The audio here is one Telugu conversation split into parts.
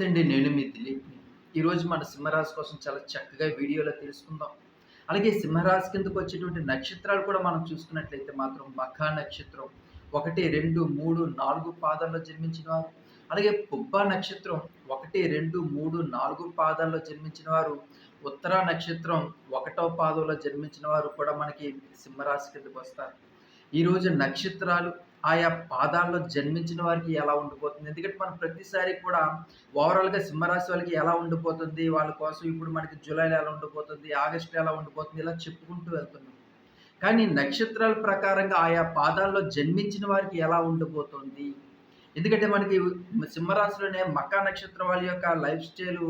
నమస్తే అండి నేను మీ దిలీప్. ఈరోజు మన సింహరాశి కోసం చాలా చక్కగా వీడియోలో తెలుసుకుందాం. అలాగే సింహరాశి కిందకు వచ్చేటువంటి నక్షత్రాలు కూడా మనం చూసుకున్నట్లయితే మాత్రం మఖా నక్షత్రం ఒకటి రెండు మూడు నాలుగు పాదాల్లో జన్మించిన వారు. అలాగే పుబ్బ నక్షత్రం ఒకటి రెండు మూడు నాలుగు పాదాల్లో జన్మించిన వారు. ఉత్తర నక్షత్రం ఒకటో పాదంలో జన్మించిన వారు కూడా మనకి సింహరాశి కిందకు వస్తారు. ఈరోజు నక్షత్రాలు ఆయా పాదాల్లో జన్మించిన వారికి ఎలా ఉండిపోతుంది? ఎందుకంటే మనం ప్రతిసారి కూడా ఓవరాల్గా సింహరాశి వాళ్ళకి ఎలా ఉండిపోతుంది? వాళ్ళ కోసం ఇప్పుడు మనకి జూలైలో ఎలా ఉండిపోతుంది? ఆగస్టు ఎలా ఉండిపోతుంది? ఇలా చెప్పుకుంటూ వెళ్తున్నాం. కానీ నక్షత్రాల ప్రకారంగా ఆయా పాదాల్లో జన్మించిన వారికి ఎలా ఉండిపోతుంది? ఎందుకంటే మనకి సింహరాశిలోనే మకా నక్షత్రం వాళ్ళ యొక్క లైఫ్ స్టైల్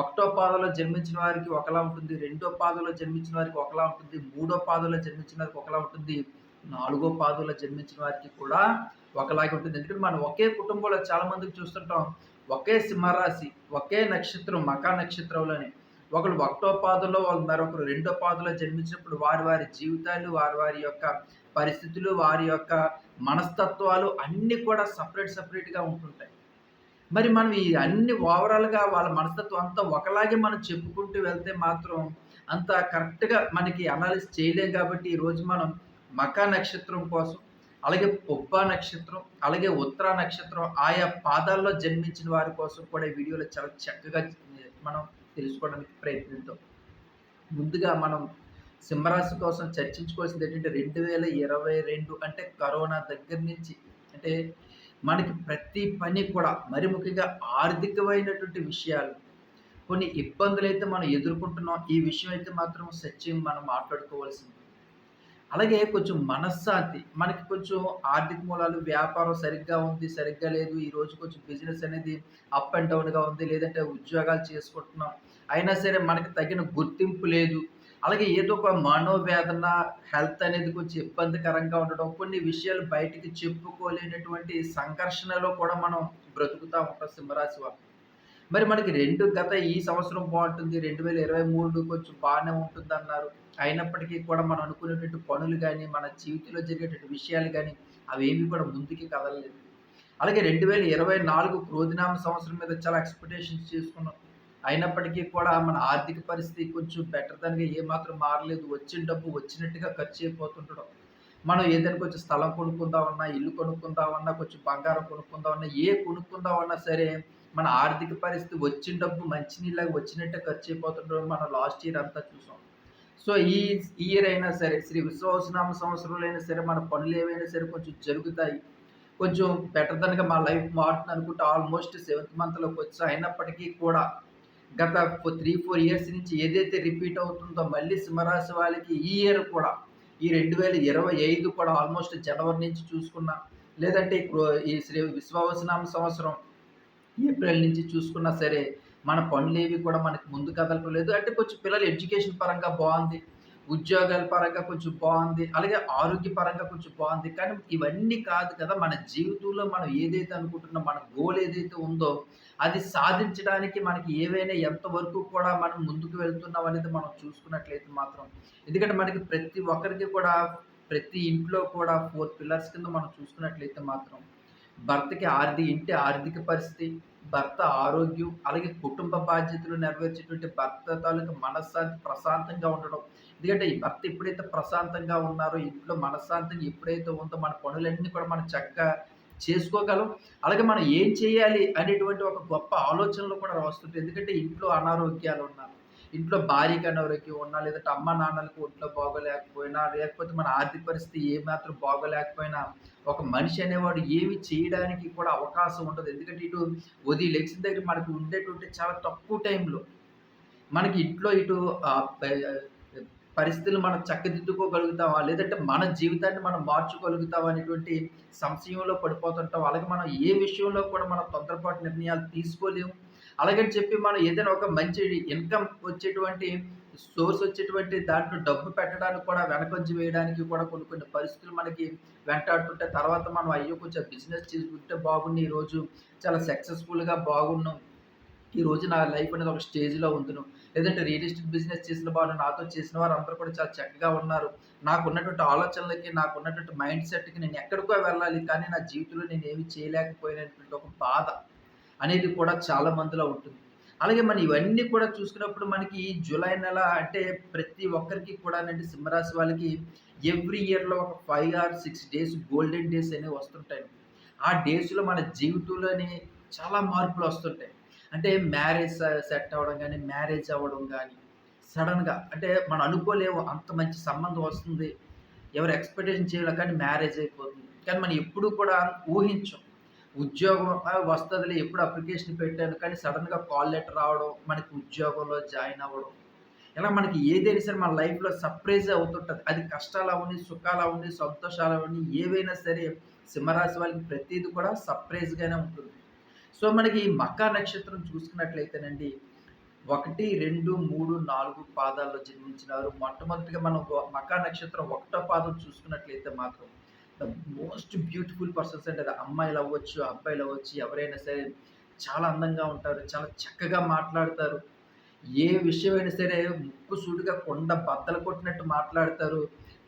ఒకటో పాదంలో జన్మించిన వారికి ఒకలా ఉంటుంది రెండో పాదంలో జన్మించిన వారికి ఒకలా ఉంటుంది మూడో పాదంలో జన్మించిన వారికి ఒకలా ఉంటుంది. నాలుగో పాదుల్లో జన్మించిన వారికి కూడా ఒకలాగే ఉంటుంది. ఎందుకంటే మనం ఒకే కుటుంబంలో చాలా మందికి చూస్తుంటాం. ఒకే సింహరాశి ఒకే నక్షత్రం మకా నక్షత్రంలోనే. ఒకరు ఒకటో పాదుల్లో వాళ్ళు మరొకరు రెండో పాదంలో జన్మించినప్పుడు వారి వారి జీవితాలు వారి వారి యొక్క పరిస్థితులు వారి యొక్క మనస్తత్వాలు అన్నీ కూడా సపరేట్ సపరేట్గా ఉంటుంటాయి. మరి మనం ఈ అన్ని ఓవరాల్గా వాళ్ళ మనస్తత్వం అంతా ఒకలాగే మనం చెప్పుకుంటూ వెళ్తే మాత్రం అంత కరెక్ట్గా మనకి అనాలిసిస్ చేయలేం కాబట్టి ఈరోజు మనం మకా నక్షత్రం కోసం అలాగే పొబ్బ నక్షత్రం అలాగే ఉత్తర నక్షత్రం ఆయా పాదాల్లో జన్మించిన వారి కోసం కూడా ఈ వీడియోలో చాలా చక్కగా మనం తెలుసుకోవడానికి ప్రయత్నిద్దాం. ముందుగా మనం సింహరాశి కోసం చర్చించుకోవాల్సింది ఏంటంటే రెండు వేల ఇరవై రెండు అంటే కరోనా దగ్గర నుంచి అంటే మనకి ప్రతి పని కూడా మరి ముఖ్యంగా ఆర్థికమైనటువంటి విషయాలు కొన్ని ఇబ్బందులు అయితే మనం ఎదుర్కొంటున్నాం. ఈ విషయం అయితే మాత్రం సత్యం మనం మాట్లాడుకోవాల్సింది. అలాగే కొంచెం మనశ్శాంతి. మనకి కొంచెం ఆర్థిక మూలాలు వ్యాపారం సరిగ్గా ఉంది సరిగ్గా లేదు. ఈరోజు కొంచెం బిజినెస్ అనేది అప్ అండ్ డౌన్గా ఉంది. లేదంటే ఉద్యోగాలు చేసుకుంటున్నాం. అయినా సరే మనకి తగిన గుర్తింపు లేదు. అలాగే ఏదో ఒక మనోవేదన హెల్త్ అనేది కొంచెం ఇబ్బందికరంగా ఉండడం కొన్ని విషయాలు బయటికి చెప్పుకోలేనటువంటి సంఘర్షణలో కూడా మనం బ్రతుకుతూ ఉంటాం సింహరాశి వాళ్ళు మరి మనకి రెండు గత ఈ సంవత్సరం బాగుంటుంది రెండు వేల ఇరవై మూడు కొంచెం బాగానే ఉంటుంది అన్నారు అయినప్పటికీ కూడా మనం అనుకునేటువంటి పనులు కానీ మన జీవితంలో జరిగేటువంటి విషయాలు కానీ అవేమి కూడా ముందుకి కదలలేదు. అలాగే రెండు వేల ఇరవై నాలుగు క్రోధినామ సంవత్సరం మీద చాలా ఎక్స్పెక్టేషన్స్ చేసుకున్నాం. అయినప్పటికీ కూడా మన ఆర్థిక పరిస్థితి కొంచెం బెటర్ దానిగా ఏమాత్రం మారలేదు. వచ్చిన డబ్బు వచ్చినట్టుగా ఖర్చు అయిపోతుండడం. మనం ఏదైనా కొంచెం స్థలం కొనుక్కుందామన్నా ఇల్లు కొనుక్కుందామన్నా కొంచెం బంగారం కొనుక్కుందామన్నా ఏ కొనుక్కుందామన్నా సరే మన ఆర్థిక పరిస్థితి వచ్చిన డబ్బు మంచినీళ్ళకి వచ్చినట్టే ఖర్చు అయిపోతుండడం మనం లాస్ట్ ఇయర్ అంతా చూసాం. సో ఈ ఇయర్ అయినా సరే శ్రీ విశ్వసనామ సంవత్సరంలో అయినా సరే మన పనులు ఏవైనా సరే కొంచెం జరుగుతాయి. కొంచెం బెటర్ మా లైఫ్ మారుతుంది అనుకుంటే ఆల్మోస్ట్ సెవెంత్ మంత్లోకి వచ్చి అయినప్పటికీ కూడా గత త్రీ ఫోర్ ఇయర్స్ నుంచి ఏదైతే రిపీట్ అవుతుందో మళ్ళీ సింహరాశి వాళ్ళకి ఈ ఇయర్ కూడా ఈ రెండు వేల ఇరవై ఐదు కూడా ఆల్మోస్ట్ జనవరి నుంచి చూసుకున్నా లేదంటే ఈ శ్రీ విశ్వావసనామ సంవత్సరం ఏప్రిల్ నుంచి చూసుకున్నా సరే మన పనులు ఏవి కూడా మనకి ముందు కదలటం లేదు అంటే కొంచెం పిల్లలు ఎడ్యుకేషన్ పరంగా బాగుంది ఉద్యోగాల పరంగా కొంచెం బాగుంది అలాగే ఆరోగ్య పరంగా కొంచెం బాగుంది. కానీ ఇవన్నీ కాదు కదా మన జీవితంలో మనం ఏదైతే అనుకుంటున్నాం మన గోల్ ఏదైతే ఉందో అది సాధించడానికి మనకి ఏవైనా ఎంతవరకు కూడా మనం ముందుకు వెళ్తున్నాం అనేది మనం చూసుకున్నట్లయితే మాత్రం. ఎందుకంటే మనకి ప్రతి ఒక్కరికి కూడా ప్రతి ఇంట్లో కూడా ఫోర్ పిల్లర్స్ కింద మనం చూసుకున్నట్లయితే మాత్రం భర్తకి ఆర్థిక ఇంటి ఆర్థిక పరిస్థితి భర్త ఆరోగ్యం అలాగే కుటుంబ బాధ్యతలు నెరవేర్చేటువంటి భర్త తాలూకు మనశ్శాంతి ప్రశాంతంగా ఉండడం. ఎందుకంటే ఈ భర్త ఎప్పుడైతే ప్రశాంతంగా ఉన్నారో ఇంట్లో మనశ్శాంతంగా ఎప్పుడైతే ఉందో మన పనులన్నీ కూడా మనం చక్కగా చేసుకోగలం. అలాగే మనం ఏం చేయాలి అనేటువంటి ఒక గొప్ప ఆలోచనలు కూడా వస్తుంటాయి ఎందుకంటే ఇంట్లో అనారోగ్యాలు ఉన్నారు. ఇంట్లో భార్యకి అనారోగ్యం ఉన్నా లేదంటే అమ్మ నాన్నలకు ఒంట్లో బాగోలేకపోయినా లేకపోతే మన ఆర్థిక పరిస్థితి ఏమాత్రం బాగోలేకపోయినా ఒక మనిషి అనేవాడు ఏమి చేయడానికి కూడా అవకాశం ఉండదు. ఎందుకంటే ఇటు ఉదయం లెక్సిన దగ్గర మనకు ఉండేటువంటి చాలా తక్కువ టైంలో మనకి ఇంట్లో ఇటు పరిస్థితులు మనం చక్కదిద్దుకోగలుగుతామా లేదంటే మన జీవితాన్ని మనం మార్చుకోగలుగుతావా అనేటువంటి సంశయంలో పడిపోతుంటాం. అలాగే మనం ఏ విషయంలో కూడా మనం తొందరపాటు నిర్ణయాలు తీసుకోలేము. అలాగని చెప్పి మనం ఏదైనా ఒక మంచి ఇన్కమ్ వచ్చేటువంటి సోర్స్ వచ్చేటువంటి దాంట్లో డబ్బు పెట్టడానికి కూడా వెనకొంచి వేయడానికి కూడా కొన్ని కొన్ని పరిస్థితులు మనకి వెంటాడుతుంటే తర్వాత మనం అయ్యో కొంచెం బిజినెస్ చేసుకుంటే బాగుండి ఈరోజు చాలా సక్సెస్ఫుల్గా బాగున్నాం ఈ రోజు నా లైఫ్ అనేది ఒక స్టేజ్లో ఉందును లేదంటే రియల్ ఎస్టేట్ బిజినెస్ చేసిన వారు నాతో చేసిన వారు అందరూ కూడా చాలా చక్కగా ఉన్నారు. నాకు ఉన్నటువంటి ఆలోచనలకి నాకు ఉన్నటువంటి మైండ్ సెట్కి నేను ఎక్కడికో వెళ్ళాలి కానీ నా జీవితంలో నేను ఏమి చేయలేకపోయినటువంటి ఒక బాధ. అనేది కూడా చాలా మందిలో ఉంటుంది. అలాగే మనం ఇవన్నీ కూడా చూసుకున్నప్పుడు మనకి జూలై నెల అంటే ప్రతి ఒక్కరికి కూడా అంటే సింహరాశి వాళ్ళకి ఎవ్రీ ఇయర్‌లో ఒక five or six days golden days అనేవి వస్తుంటాయి. ఆ డేస్‌లో మన జీవితంలోనే చాలా మార్పులు వస్తుంటాయి అంటే మ్యారేజ్ సెట్ అవ్వడం కానీ మ్యారేజ్ అవ్వడం కానీ సడన్గా అంటే మనం అనుకోలేము అంత మంచి సంబంధం వస్తుంది. ఎవరు ఎక్స్‌పెక్టేషన్ చేయాలి కానీ మ్యారేజ్ అయిపోతుంది. కానీ మనం ఎప్పుడు కూడా ఊహించం. ఉద్యోగం వస్తుందిలే ఎప్పుడు అప్లికేషన్ పెట్టాను కానీ సడన్గా కాల్ లెటర్ రావడం, మనకి ఉద్యోగంలో జాయిన్ అవ్వడం. ఇలా మనకి ఏదైనా సరే మన లైఫ్‌లో సర్ప్రైజ్ అవుతుంటుంది అది కష్టాలు అవ్వండి సుఖాలు కష్టాలవ్వని, సంతోషాలు సంతోషాలవ్వని ఏవైనా సరే సింహరాశి వాళ్ళకి ప్రతిదీ కూడా సర్ప్రైజ్‌గానే ఉంటుంది. సో, మనకి ఈ మకా నక్షత్రం చూసుకున్నట్లయితేనండి 1, 2, 3, 4 పాదాల్లో జన్మించినారు. మొట్టమొదటిగా మనం మకా నక్షత్రం ఒకటో పాదం చూసుకున్నట్లయితే మాత్రం ద మోస్ట్ బ్యూటిఫుల్ పర్సన్స్ అంటే అమ్మాయిలు అవ్వచ్చు అబ్బాయిలు అవ్వచ్చు ఎవరైనా సరే చాలా అందంగా ఉంటారు. చాలా చక్కగా మాట్లాడతారు. ఏ విషయమైనా సరే ముక్కు సూటిగా కొండ బద్దలు కొట్టినట్టు మాట్లాడతారు.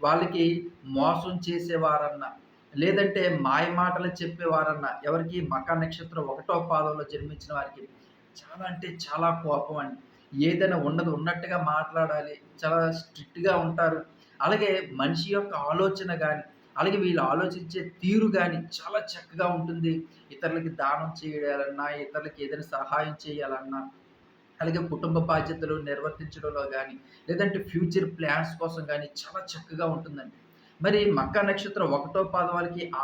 వాళ్ళకి మోసం చేసేవారన్నా, లేదంటే మాయ మాటలు చెప్పేవారన్నా ఎవరికి మకా నక్షత్రం ఒకటో పాదంలో జన్మించిన వారికి చాలా అంటే చాలా కోపం అండి. ఏదైనా ఉన్నది ఉన్నట్టుగా మాట్లాడాలి. చాలా స్ట్రిక్ట్‌గా ఉంటారు. అలాగే మనిషి యొక్క ఆలోచన కానీ అలాగే వీళ్ళు ఆలోచించే తీరు కానీ చాలా చక్కగా ఉంటుంది. ఇతరులకి దానం చేయాలన్నా, ఇతరులకి ఏదైనా సహాయం చేయాలన్నా, అలాగే కుటుంబ బాధ్యతలు నిర్వర్తించడంలో కానీ లేదంటే ఫ్యూచర్ ప్లాన్స్ కోసం కానీ చాలా చక్కగా ఉంటుందండి. మరి మక్కా నక్షత్రం ఒకటో పాదం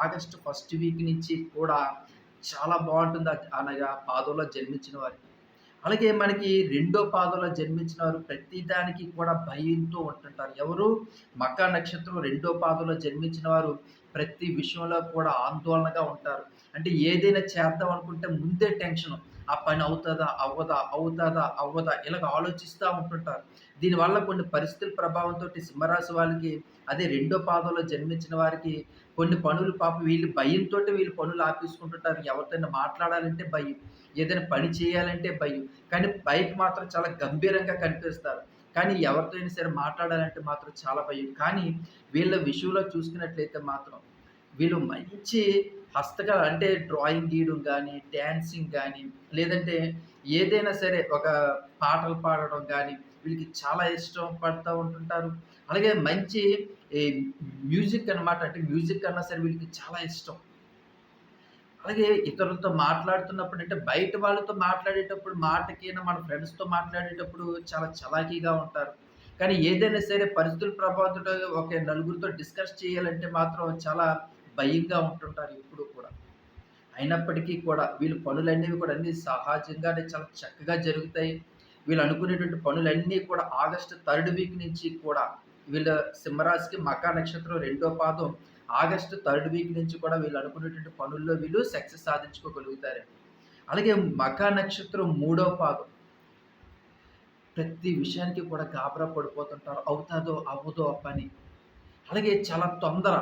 ఆగస్టు ఫస్ట్ వీక్ నుంచి కూడా చాలా బాగుంటుంది అనగా పాదంలో జన్మించిన వారికి. అలాగే మనకి రెండో పాదంలో జన్మించిన వారు ప్రతి దానికి కూడా భయంతో ఉంటుంటారు. ఎవరు? మక నక్షత్రం రెండో పాదంలో జన్మించిన వారు ప్రతి విషయంలో కూడా ఆందోళనగా ఉంటారు. అంటే ఏదైనా చేద్దాం అనుకుంటే ముందే టెన్షన్ ఆ పని అవుతుందా అవ్వదా? అవుతుందా అవ్వదా? ఇలాగ ఆలోచిస్తూ ఉంటుంటారు. దీనివల్ల కొన్ని పరిస్థితుల ప్రభావంతో సింహరాశి వాళ్ళకి అదే రెండో పాదంలో జన్మించిన వారికి కొన్ని పనులు పాపం వీళ్ళు భయంతో వీళ్ళు పనులు ఆపేసుకుంటుంటారు. ఎవరితోనా మాట్లాడాలంటే భయం. ఏదైనా పని చేయాలంటే భయం. కానీ పైకి మాత్రం చాలా గంభీరంగా కనిపిస్తారు. కానీ ఎవరితో అయినా సరే మాట్లాడాలంటే మాత్రం చాలా భయం. కానీ వీళ్ళ విషయంలో చూసుకున్నట్లయితే మాత్రం వీళ్ళు మంచి హస్తకళ అంటే డ్రాయింగ్ గీయడం కానీ డ్యాన్సింగ్ కానీ లేదంటే ఏదైనా సరే ఒక పాటలు పాడడం కానీ వీళ్ళకి చాలా ఇష్టం పడుతూ ఉంటుంటారు. అలాగే మంచి ఈ మ్యూజిక్ అనమాట. అంటే మ్యూజిక్ అన్నా సరే వీళ్ళకి చాలా ఇష్టం. అలాగే ఇతరులతో మాట్లాడుతున్నప్పుడు అంటే బయట వాళ్ళతో మాట్లాడేటప్పుడు మాటకైనా మన ఫ్రెండ్స్‌తో మాట్లాడేటప్పుడు చాలా చలాకీగా ఉంటారు. కానీ ఏదైనా సరే పరిస్థితులు ప్రభావంతోటి ఒక నలుగురితో డిస్కస్ చేయాలంటే మాత్రం చాలా భయంగా ఉంటుంటారు ఇప్పుడు కూడా. అయినప్పటికీ కూడా వీళ్ళ పనులనేవి కూడా అన్నీ సహజంగానే చాలా చక్కగా జరుగుతాయి. వీళ్ళు అనుకునేటువంటి పనులన్నీ కూడా ఆగస్టు థర్డ్ వీక్ నుంచి కూడా వీళ్ళ సింహరాశికి మకా నక్షత్రం రెండో పాదం ఆగస్టు థర్డ్ వీక్ నుంచి కూడా వీళ్ళు అనుకునేటువంటి పనుల్లో వీళ్ళు సక్సెస్ సాధించుకోగలుగుతారండి. అలాగే మకా నక్షత్రం మూడో పాదం ప్రతి విషయానికి కూడా గాబరా పడిపోతుంటారు. అవుతాదో, అవ్వదో పని. అలాగే చాలా తొందర.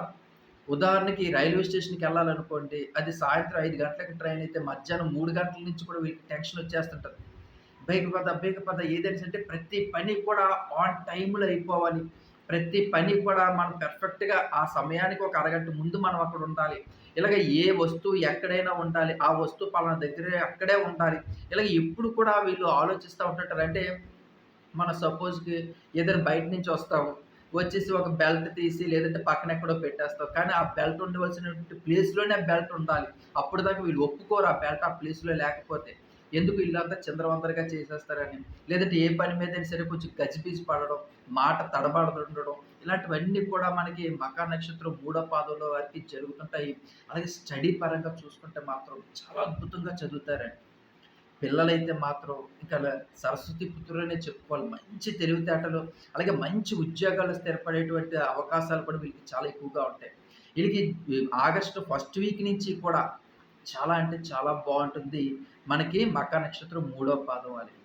ఉదాహరణకి రైల్వే స్టేషన్కి వెళ్ళాలనుకోండి అది సాయంత్రం ఐదు గంటలకు ట్రైన్ అయితే మధ్యాహ్నం మూడు గంటల నుంచి కూడా వీళ్ళకి టెన్షన్ వచ్చేస్తుంటుంది బైక్ పద, బైక్ పద ఏదైనా అంటే ప్రతి పని కూడా ఆన్ టైంలో అయిపోవాలి. ప్రతి పని కూడా మనం పెర్ఫెక్ట్‌గా ఆ సమయానికి ఒక అరగంట ముందు మనం అక్కడ ఉండాలి. ఇలాగ ఏ వస్తువు ఎక్కడైనా ఉండాలి. ఆ వస్తువు పలానా దగ్గరే అక్కడే ఉండాలి. ఇలాగ ఎప్పుడు కూడా వీళ్ళు ఆలోచిస్తూ ఉంటుంటారు. అంటే మన సపోజ్‌కి ఏదైనా బయట నుంచి వస్తాము. వచ్చేసి ఒక బెల్ట్ తీసి లేదంటే పక్కన ఎక్కడో పెట్టేస్తాం. కానీ ఆ బెల్ట్ ఉండవలసినటువంటి ప్లేస్‌లోనే ఆ బెల్ట్ ఉండాలి. అప్పుడు దాకా వీళ్ళు ఒప్పుకోరు ఆ బెల్ట్ ఆ ప్లేస్‌లో లేకపోతే. ఎందుకు ఇల్లంతా చిందరవందరగా చేసేస్తారని. లేదంటే ఏ పని మీదైనా సరే కొంచెం గజిబిజి పడడం, మాట తడబడుతుండడం ఇలాంటివన్నీ కూడా మనకి మకా నక్షత్రం మూడో పాదంలో వారికి జరుగుతుంటాయి. అలాగే స్టడీ పరంగా చూసుకుంటే మాత్రం చాలా అద్భుతంగా చదువుతారండి. పిల్లలైతే మాత్రం ఇంకా సరస్వతి పుత్రులనే చెప్పుకోవాలి. మంచి తెలివితేటలు, అలాగే మంచి ఉద్యోగాలు స్థిరపడేటువంటి అవకాశాలు కూడా వీళ్ళకి చాలా ఎక్కువగా ఉంటాయి. వీళ్ళకి ఆగస్టు ఫస్ట్ వీక్ నుంచి కూడా చాలా అంటే చాలా బాగుంటుంది మనకి మకా నక్షత్రం మూడో పాదం వారికి.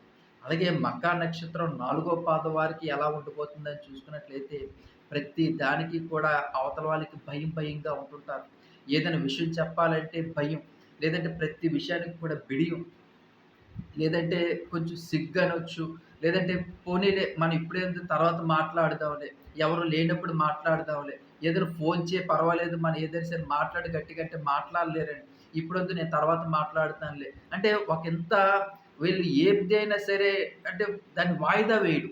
అలాగే మకా నక్షత్రం నాలుగో పాదం వారికి ఎలా ఉండిపోతుందని చూసుకున్నట్లయితే ప్రతి దానికి కూడా అవతల వాళ్ళకి భయం భయంగా ఉంటుంటారు. ఏదైనా విషయం చెప్పాలంటే భయం. లేదంటే ప్రతి విషయానికి కూడా బిడియం. లేదంటే కొంచెం సిగ్గనొచ్చు. లేదంటే పోనీలే మనం ఇప్పుడేంది తర్వాత మాట్లాడదాంలే. ఎవరు లేనప్పుడు మాట్లాడదాంలే. ఏదైనా ఫోన్ చేయ పర్వాలేదు మనం ఏదైనా సరే మాట్లాడి గట్టి గట్టి మాట్లాడలేరండి. ఇప్పుడొద్దు నేను తర్వాత మాట్లాడతానులే. అంటే ఒక ఇంత వీళ్ళు ఏదైనా సరే అంటే దాన్ని వాయిదా వేయడు.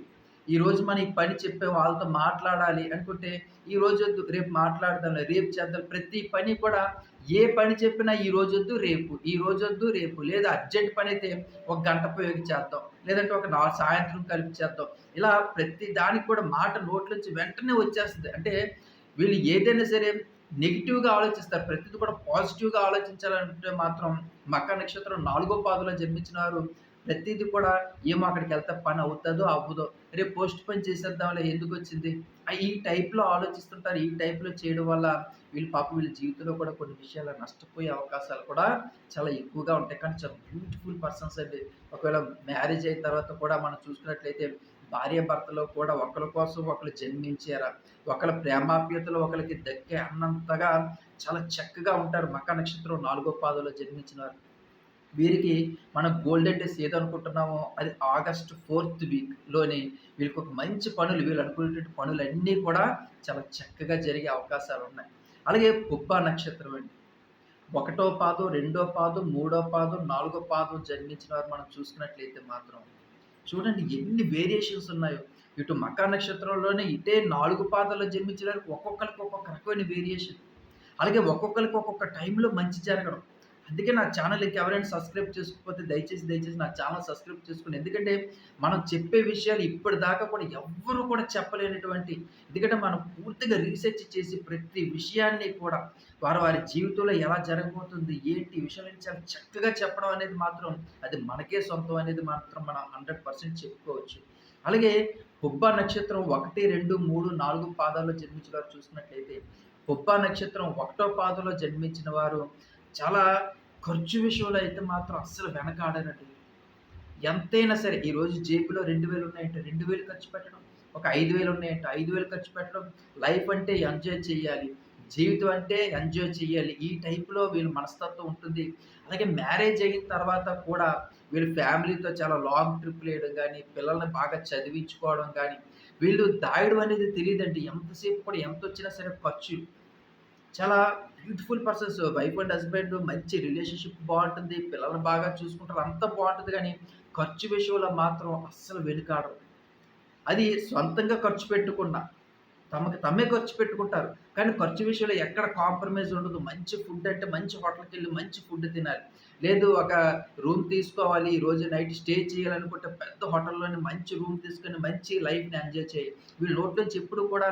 ఈరోజు మనం ఈ పని చెప్పే వాళ్ళతో మాట్లాడాలి అనుకుంటే ఈ రోజు వద్దు రేపు మాట్లాడదాం రేపు చేద్దాం. ప్రతి పని కూడా ఏ పని చెప్పినా ఈ రోజు వద్దు రేపు ఈ రోజు వద్దు రేపు. లేదా అర్జెంట్ పని అయితే ఒక గంట పోయి చేద్దాం లేదంటే ఒక నాలుగు సాయంత్రం కలిపి చేద్దాం. ఇలా ప్రతి దానికి కూడా మాట నోట్ల నుంచి వెంటనే వచ్చేస్తుంది. అంటే వీళ్ళు ఏదైనా సరే నెగిటివ్గా ఆలోచిస్తారు. ప్రతిదీ కూడా పాజిటివ్గా ఆలోచించాలంటే మాత్రం మక్క నక్షత్రం నాలుగో పాదులో జన్మించినారు. ప్రతిదీ కూడా ఏమో అక్కడికి వెళ్తే పని అవుతుందో అవ్వదో. రేపు పోస్ట్ పని చేసేద్దాంలే ఎందుకు వచ్చింది? ఈ టైప్లో ఆలోచిస్తుంటారు. ఈ టైప్లో చేయడం వల్ల వీళ్ళు పాప వీళ్ళ జీవితంలో కూడా కొన్ని విషయాలు నష్టపోయే అవకాశాలు కూడా చాలా ఎక్కువగా ఉంటాయి. కానీ చాలా బ్యూటిఫుల్ పర్సన్స్ అండి. ఒకవేళ మ్యారేజ్ అయిన తర్వాత కూడా మనం చూసుకున్నట్లయితే భార్య భర్తలో కూడా ఒకరి కోసం ఒకరు జన్మించారా. ఒకరి ప్రేమాప్యతలు ఒకరికి దక్కే అన్నంతగా చాలా చక్కగా ఉంటారు. మక నక్షత్రం నాలుగో పాదంలో జన్మించిన వారు వీరికి మనం గోల్డెన్ డేస్ ఏదనుకుంటున్నామో అది ఆగస్ట్ ఫోర్త్ వీక్లోని వీళ్ళకి ఒక మంచి పనులు వీళ్ళు అనుకునేటువంటి పనులన్నీ కూడా చాలా చక్కగా జరిగే అవకాశాలు ఉన్నాయి. అలాగే పుబ్బ నక్షత్రం అండి. ఒకటో పాదం రెండో పాదం మూడో పాదం నాలుగో పాదం జన్మించిన వారు మనం చూసుకున్నట్లయితే మాత్రం చూడండి ఎన్ని వేరియేషన్స్ ఉన్నాయో. ఇటు మకా నక్షత్రంలోనే ఇటే నాలుగు పాదాల్లో జన్మించడానికి ఒక్కొక్కరికి ఒక్కొక్క రకమైన వేరియేషన్ అలాగే ఒక్కొక్కరికి ఒక్కొక్క టైంలో మంచి జరగడం. అందుకే నా ఛానల్కి ఎవరైనా సబ్స్క్రైబ్ చేసుకోకపోతే దయచేసి దయచేసి నా ఛానల్ సబ్స్క్రైబ్ చేసుకోండి ఎందుకంటే మనం చెప్పే విషయాలు ఇప్పటిదాకా కూడా ఎవ్వరు కూడా చెప్పలేనటువంటి ఎందుకంటే మనం పూర్తిగా రీసెర్చ్ చేసి ప్రతి విషయాన్ని కూడా వారు వారి జీవితంలో ఎలా జరగబోతుంది ఏంటి విషయాలు చాలా చక్కగా చెప్పడం అనేది మాత్రం అది మనకే సొంతం అనేది మాత్రం మనం హండ్రెడ్ పర్సెంట్ చెప్పుకోవచ్చు. అలాగే పుబ్బా నక్షత్రం ఒకటి రెండు మూడు నాలుగు పాదాల్లో జన్మించిన వారు చూసినట్లయితే పుబ్బా నక్షత్రం ఒకటో పాదంలో జన్మించిన వారు చాలా ఖర్చు విషయంలో అయితే మాత్రం అస్సలు వెనకాడనండి. ఎంతైనా సరే ఈరోజు జేబులో రెండు వేలు ఉన్నాయంటే రెండు వేలు ఖర్చు పెట్టడం ఒక ఐదు వేలు ఉన్నాయంటే ఐదు వేలు ఖర్చు పెట్టడం లైఫ్ అంటే ఎంజాయ్ చేయాలి జీవితం అంటే ఎంజాయ్ చేయాలి ఈ టైప్లో వీళ్ళ మనస్తత్వం ఉంటుంది. అలాగే మ్యారేజ్ అయిన తర్వాత కూడా వీళ్ళు ఫ్యామిలీతో చాలా లాంగ్ ట్రిప్ వేయడం కానీ పిల్లల్ని బాగా చదివించుకోవడం కానీ వీళ్ళు దాయడం అనేది తెలియదండి. ఎంతసేపు కూడా ఎంత వచ్చినా సరే ఖర్చు. చాలా beautiful persons wife and husband మంచి రిలేషన్షిప్ బాగుంటుంది పిల్లల్ని బాగా చూసుకుంటారు అంత బాగుంటుంది కానీ ఖర్చు విషయంలో మాత్రం అస్సలు వెనుకాడరు అది సొంతంగా ఖర్చు పెట్టకుండా తమకు తమ్మే ఖర్చు పెట్టుకుంటారు కానీ ఖర్చు విషయంలో ఎక్కడ కాంప్రమైజ్ ఉండదు. మంచి ఫుడ్ అంటే మంచి హోటల్కి వెళ్ళి మంచి ఫుడ్ తినాలి. లేదు ఒక రూమ్ తీసుకోవాలి ఈ రోజు నైట్ స్టే చేయాలనుకుంటే పెద్ద హోటల్లోనే మంచి రూమ్ తీసుకొని మంచి లైఫ్ని ఎంజాయ్ చేయి. వీళ్ళు నోట్ నుంచి ఎప్పుడు కూడా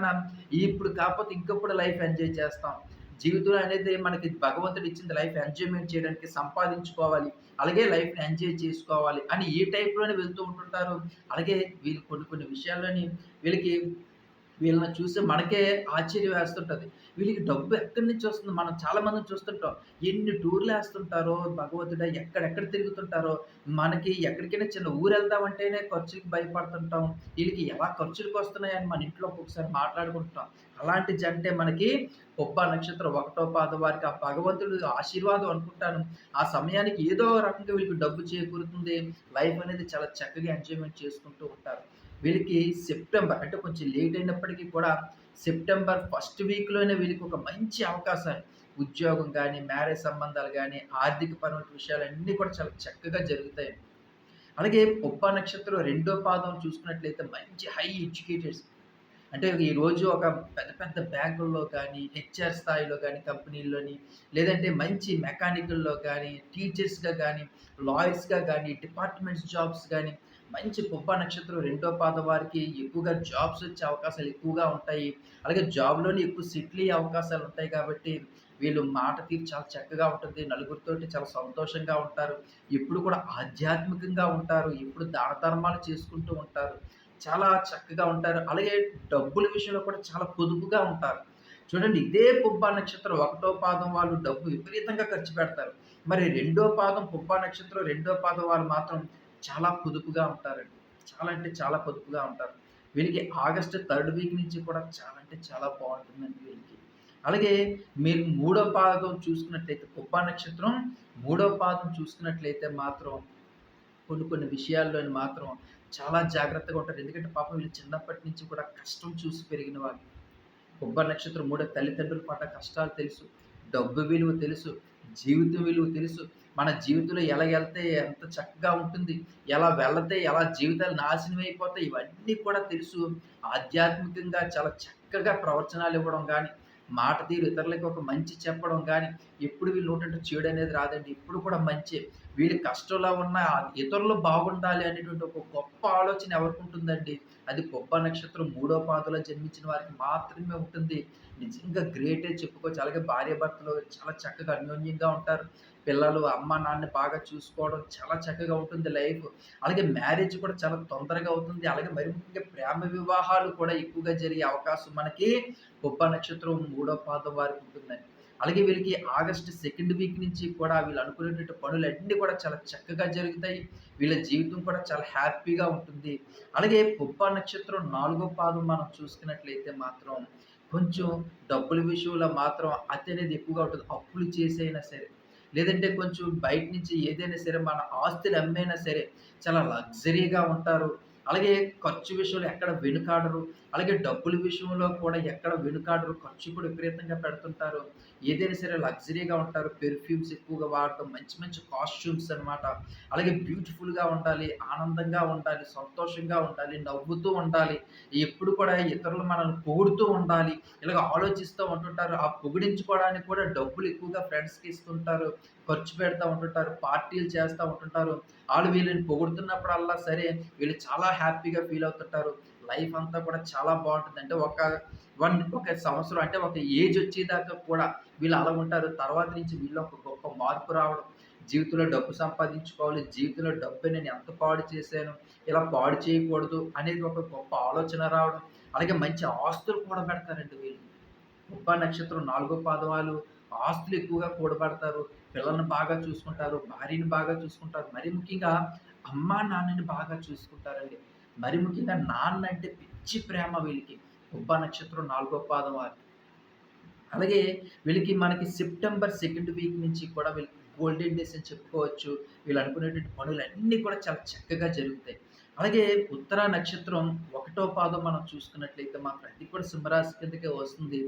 ఇప్పుడు కాకపోతే ఇంకప్పుడు లైఫ్ ఎంజాయ్ చేస్తాం. జీవితం అనేది మనకి భగవంతుడు ఇచ్చింది లైఫ్ ఎంజాయ్మెంట్ చేయడానికి సంపాదించుకోవాలి. అలాగే లైఫ్ని ఎంజాయ్ చేసుకోవాలి అని ఈ టైప్లోనే వెళ్తూ ఉంటుంటారు. అలాగే వీళ్ళు కొన్ని కొన్ని విషయాల్లోని వీళ్ళకి వీళ్ళని చూసి మనకే ఆశ్చర్యం వేస్తుంటుంది. వీళ్ళకి డబ్బు ఎక్కడి నుంచి వస్తుంది? మనం చాలామంది చూస్తుంటాం. ఎన్ని టూర్లు వేస్తుంటారో భగవంతుడా ఎక్కడెక్కడ తిరుగుతుంటారో? మనకి ఎక్కడికైనా చిన్న ఊరు వెళ్దామంటేనే ఖర్చులకి భయపడుతుంటాం. వీళ్ళకి ఎలా ఖర్చులకు వస్తున్నాయని మన ఇంట్లో ఒక్కొక్కసారి మాట్లాడుకుంటాం. అలాంటి జంటే మనకి పొప్ప నక్షత్రం ఒకటో పాద వారికి ఆ భగవంతుడు ఆశీర్వాదం అనుకుంటాను. ఆ సమయానికి ఏదో రకంగా వీళ్ళకి డబ్బు చేకూరుతుంది. లైఫ్ అనేది చాలా చక్కగా ఎంజాయ్మెంట్ చేసుకుంటూ ఉంటారు. వీళ్ళకి సెప్టెంబర్ అంటే కొంచెం లేట్ అయినప్పటికీ కూడా సెప్టెంబర్ ఫస్ట్ వీక్లోనే వీళ్ళకి ఒక మంచి అవకాశం ఉద్యోగం కానీ మ్యారేజ్ సంబంధాలు కానీ ఆర్థిక పరమైన విషయాలన్నీ కూడా చాలా చక్కగా జరుగుతాయి. అలాగే పొప్ప నక్షత్రం రెండో పాదం చూసుకున్నట్లయితే మంచి హై ఎడ్యుకేటెడ్స్. అంటే ఈరోజు ఒక పెద్ద పెద్ద బ్యాంకుల్లో కానీ హెచ్ఆర్ స్థాయిలో కానీ కంపెనీల్లోని లేదంటే మంచి మెకానికల్లో కానీ టీచర్స్గా కానీ లాయర్స్గా కానీ డిపార్ట్మెంట్స్ జాబ్స్ కానీ మంచి పుబ్బ నక్షత్రం రెండో పాద వారికి ఎక్కువగా జాబ్స్ వచ్చే అవకాశాలు ఎక్కువగా ఉంటాయి. అలాగే జాబ్లోని ఎక్కువ సెటిల్ అయ్యే అవకాశాలు ఉంటాయి కాబట్టి వీళ్ళు మాట తీరు చాలా చక్కగా ఉంటుంది. నలుగురితోటి చాలా సంతోషంగా ఉంటారు. ఎప్పుడు కూడా ఆధ్యాత్మికంగా ఉంటారు. ఎప్పుడు దాన ధర్మాలు చేసుకుంటూ ఉంటారు. చాలా చక్కగా ఉంటారు. అలాగే డబ్బుల విషయంలో కూడా చాలా పొదుపుగా ఉంటారు. చూడండి ఇదే పుబ్బ నక్షత్రం ఒకటో పాదం వాళ్ళు డబ్బు విపరీతంగా ఖర్చు పెడతారు. మరి రెండో పాదం పుబ్బ నక్షత్రం రెండో పాదం వాళ్ళు మాత్రం చాలా పొదుపుగా ఉంటారండి. చాలా అంటే చాలా పొదుపుగా ఉంటారు. వీళ్ళకి ఆగస్టు థర్డ్ వీక్ నుంచి కూడా చాలా అంటే చాలా బాగుంటుందండి వీళ్ళకి. అలాగే మీరు మూడో పాదం చూసుకున్నట్లయితే కుప్ప నక్షత్రం మూడో పాదం చూసుకున్నట్లయితే మాత్రం కొన్ని కొన్ని విషయాల్లోని మాత్రం చాలా జాగ్రత్తగా ఉంటారు. ఎందుకంటే పాపం వీళ్ళు చిన్నప్పటి నుంచి కూడా కష్టం చూసి పెరిగిన వాళ్ళు. కుబ్బ నక్షత్రం మూడో తల్లిదండ్రులు పడ్డ కష్టాలు తెలుసు. డబ్బు విలువ తెలుసు. జీవితం విలువ తెలుసు. మన జీవితంలో ఎలా వెళ్తే ఎంత చక్కగా ఉంటుంది ఎలా వెళితే ఎలా జీవితాలు నాశనం అయిపోతాయి ఇవన్నీ కూడా తెలుసు. ఆధ్యాత్మికంగా చాలా చక్కగా ప్రవచనాలు ఇవ్వడం కానీ మాట తీరు ఇతరులకి ఒక మంచి చెప్పడం కానీ ఎప్పుడు వీళ్ళు నోటంటే చెడు అనేది రాదండి. ఇప్పుడు కూడా మంచి. వీళ్ళు కష్టంలో ఉన్న ఇతరులు బాగుండాలి అనేటువంటి ఒక గొప్ప ఆలోచన ఎవరికి ఉంటుందండి? అది గొప్ప నక్షత్రం మూడో పాదలో జన్మించిన వారికి మాత్రమే ఉంటుంది. నిజంగా గ్రేటే చెప్పుకోవచ్చు. అలాగే భార్య భర్తలు చాలా చక్కగా అన్యోన్యంగా ఉంటారు. పిల్లలు అమ్మ నాన్న బాగా చూసుకోవడం చాలా చక్కగా ఉంటుంది లైఫ్. అలాగే మ్యారేజ్ కూడా చాలా తొందరగా అవుతుంది. అలాగే మరి ముఖ్యంగా ప్రేమ వివాహాలు కూడా ఎక్కువగా జరిగే అవకాశం మనకి గొప్ప నక్షత్రం మూడో పాదం వారికి ఉంటుందండి. అలాగే వీళ్ళకి ఆగస్ట్ సెకండ్ వీక్ నుంచి కూడా వీళ్ళు అనుకునేటువంటి పనులు అన్నీ కూడా చాలా చక్కగా జరుగుతాయి. వీళ్ళ జీవితం కూడా చాలా హ్యాపీగా ఉంటుంది. అలాగే పుప్ప నక్షత్రం నాలుగో పాదం మనం చూసుకున్నట్లయితే మాత్రం కొంచెం డబ్బుల విషయంలో మాత్రం అతి అనేది ఎక్కువగా ఉంటుంది. అప్పులు చేసైనా సరే లేదంటే కొంచెం బయట నుంచి ఏదైనా సరే మన ఆస్తులు అమ్మైనా సరే చాలా లగ్జరీగా ఉంటారు. అలాగే ఖర్చు విషయంలో ఎక్కడ వెనుకాడరు అలాగే డబ్బుల విషయంలో కూడా ఎక్కడ వెనుకాడరు ఖర్చు కూడా విపరీతంగా పెడుతుంటారు. ఏదైనా సరే లగ్జరీగా ఉంటారు పెర్ఫ్యూమ్స్ ఎక్కువగా వాడటం మంచి మంచి కాస్ట్యూమ్స్ అనమాట అలాగే బ్యూటిఫుల్గా ఉండాలి ఆనందంగా ఉండాలి సంతోషంగా ఉండాలి నవ్వుతూ ఉండాలి ఎప్పుడు కూడా ఇతరులు మనల్ని పొగుడుతూ ఉండాలి ఇలాగ ఆలోచిస్తూ ఉంటుంటారు. ఆ పొగిడించుకోవడానికి కూడా డబ్బులు ఎక్కువగా ఫ్రెండ్స్కి ఇస్తుంటారు. ఖర్చు పెడతా ఉంటుంటారు పార్టీలు చేస్తూ ఉంటుంటారు. వాళ్ళు వీళ్ళని పొగుడుతున్నప్పుడల్లా సరే వీళ్ళు చాలా హ్యాపీగా ఫీల్ అవుతుంటారు. లైఫ్ అంతా కూడా చాలా బాగుంటుంది. అంటే ఒక వన్ ఒక సంవత్సరం అంటే ఒక ఏజ్ వచ్చేదాకా కూడా వీళ్ళు అలా ఉంటారు. తర్వాత నుంచి వీళ్ళు ఒక గొప్ప మార్పు రావడం జీవితంలో డబ్బు సంపాదించుకోవాలి జీవితంలో డబ్బు నేను ఎంత పాడు చేశాను ఇలా పాడు చేయకూడదు అనేది ఒక గొప్ప ఆలోచన రావడం అలాగే మంచి ఆస్తులు కూడా పెడతారండి వీళ్ళు. గొప్ప నక్షత్రం నాలుగో పాదవాలు ఆస్తులు ఎక్కువగా కూడబడతారు. పిల్లల్ని బాగా చూసుకుంటారు భార్యని బాగా చూసుకుంటారు మరి ముఖ్యంగా అమ్మ నాన్నని బాగా చూసుకుంటారండి. మరి ముఖ్యంగా నాన్న అంటే పిచ్చి ప్రేమ వీళ్ళకి. ఉబ్బ నక్షత్రం నాలుగో పాదం వారి అలాగే వీళ్ళకి మనకి సెప్టెంబర్ సెకండ్ వీక్ నుంచి కూడా వీళ్ళకి గోల్డెన్ డేస్ అని చెప్పుకోవచ్చు. వీళ్ళు అనుకునేటువంటి పనులు అన్నీ కూడా చాలా చక్కగా జరుగుతాయి. అలాగే ఉత్తర నక్షత్రం ఒకటో పాదం మనం చూసుకున్నట్లయితే మా ప్రతి కూడా సింహరాశి కిందకే వస్తుంది.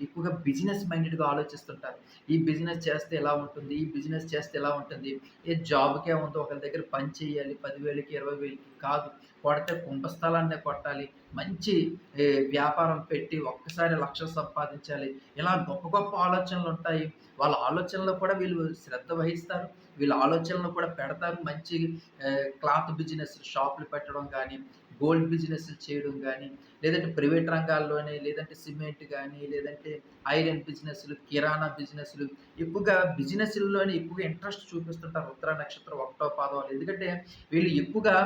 ఎక్కువగా బిజినెస్ మైండెడ్గా ఆలోచిస్తుంటారు. ఈ బిజినెస్ చేస్తే ఎలా ఉంటుంది? ఈ బిజినెస్ చేస్తే ఎలా ఉంటుంది? ఏ జాబ్కే ఉందో ఒకరి దగ్గర పని చేయాలి. పదివేలకి ఇరవై వేలకి కాదు. కొడితే కుంభస్థలాన్నే కొట్టాలి. మంచి వ్యాపారం పెట్టి ఒక్కసారి లక్షలు సంపాదించాలి. ఇలా గొప్ప గొప్ప ఆలోచనలు ఉంటాయి. వాళ్ళ ఆలోచనలో కూడా వీళ్ళు శ్రద్ధ వహిస్తారు. వీళ్ళ ఆలోచనలు కూడా పెడతారు. మంచి క్లాత్ బిజినెస్ షాపులు పెట్టడం కానీ గోల్డ్ బిజినెస్ చేయడం కానీ లేదంటే ప్రైవేట్ రంగాల్లోనే లేదంటే సిమెంట్ కానీ లేదంటే ఐరన్ బిజినెస్లు కిరాణా బిజినెస్లు ఎక్కువగా బిజినెస్లోనే ఎక్కువగా ఇంట్రెస్ట్ చూపిస్తుంటారు ఉత్తర నక్షత్రం ఒకటో పాదవాళ్ళు ఎందుకంటే వీళ్ళు ఎక్కువగా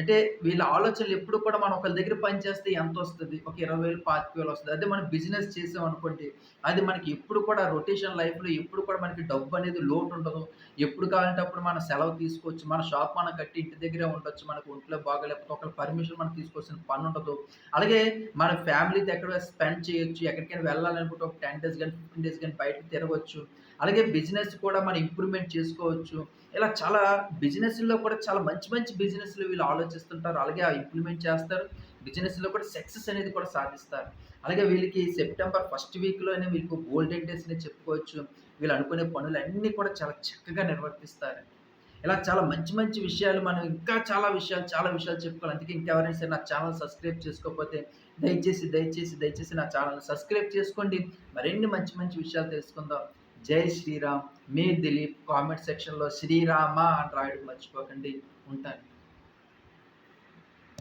అంటే వీళ్ళ ఆలోచనలు ఎప్పుడు కూడా మనం ఒకరి దగ్గర పని చేస్తే ఎంత వస్తుంది ఒక ఇరవై వేలు పాతిక వేలు వస్తుంది. అదే మనం బిజినెస్ చేసాం అనుకోండి అది మనకి ఎప్పుడు కూడా రొటేషన్ లైఫ్లో ఎప్పుడు కూడా మనకి డబ్బు అనేది లోటు ఉండదు. ఎప్పుడు కావాలంటే అప్పుడు మనం సెలవు తీసుకోవచ్చు మన షాప్ మనం కట్టి ఇంటి దగ్గరే ఉండొచ్చు మనకు ఒంట్లో బాగాలేకపోతే ఒకరి పర్మిషన్ మనం తీసుకోవాల్సిన పని ఉండదు. అలాగే మన ఫ్యామిలీతో ఎక్కడ స్పెండ్ చేయొచ్చు ఎక్కడికైనా వెళ్ళాలనుకుంటే ఒక టెన్ డేస్ కానీ ఫిఫ్టీన్ డేస్ కానీ బయటకు తిరగవచ్చు అలాగే బిజినెస్ కూడా మనం ఇంప్రూవ్మెంట్ చేసుకోవచ్చు. ఇలా చాలా బిజినెస్లో కూడా చాలా మంచి మంచి బిజినెస్లు వీళ్ళు ఆలోచిస్తుంటారు. అలాగే ఇంప్లిమెంట్ చేస్తారు. బిజినెస్లో కూడా సక్సెస్ అనేది కూడా సాధిస్తారు. అలాగే వీళ్ళకి సెప్టెంబర్ ఫస్ట్ వీక్లోనే వీళ్ళకి గోల్డెన్ డేస్ని చెప్పుకోవచ్చు. వీళ్ళు అనుకునే పనులు అన్నీ కూడా చాలా చక్కగా నిర్వర్తిస్తారు. ఇలా చాలా మంచి మంచి విషయాలు మనం ఇంకా చాలా విషయాలు చాలా విషయాలు చెప్పుకోవాలి. అందుకే ఇంకెవరైనా సరే నా ఛానల్ సబ్స్క్రైబ్ చేసుకోకపోతే దయచేసి దయచేసి దయచేసి నా ఛానల్ సబ్స్క్రైబ్ చేసుకోండి. మరిన్ని మంచి మంచి విషయాలు తెలుసుకుందాం. జై శ్రీరామ్. మీ దిలీప్ కామెంట్ సెక్షన్లో శ్రీరామ అని రాయడం మర్చిపోకండి. ఉంటాను.